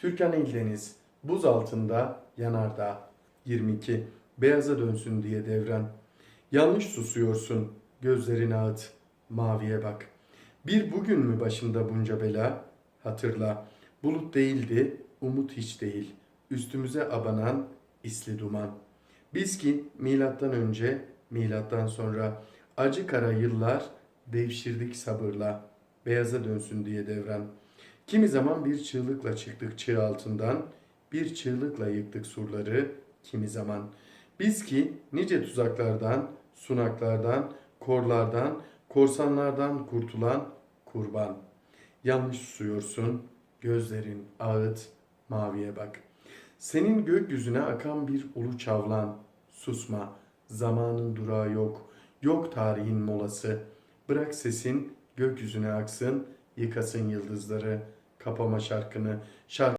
Türkan İldeniz, buz altında yanardağ. 22. Beyaza dönsün diye devren. Yanlış susuyorsun, gözlerini ağıt, maviye bak. Bir bugün mü başında bunca bela? Hatırla, bulut değildi, umut hiç değil. Üstümüze abanan isli duman. Biz ki milattan önce, milattan sonra acı kara yıllar devşirdik sabırla. Beyaza dönsün diye devren. Kimi zaman bir çığlıkla çıktık çığ altından, bir çığlıkla yıktık surları kimi zaman. Biz ki nice tuzaklardan, sunaklardan, korlardan, korsanlardan kurtulan kurban. Yanlış susuyorsun, gözlerin ağıt, maviye bak. Senin gökyüzüne akan bir ulu çavlan, susma, zamanın durağı yok, yok tarihin molası. Bırak sesin gökyüzüne aksın, yıkasın yıldızları, kapama şarkını, şarkı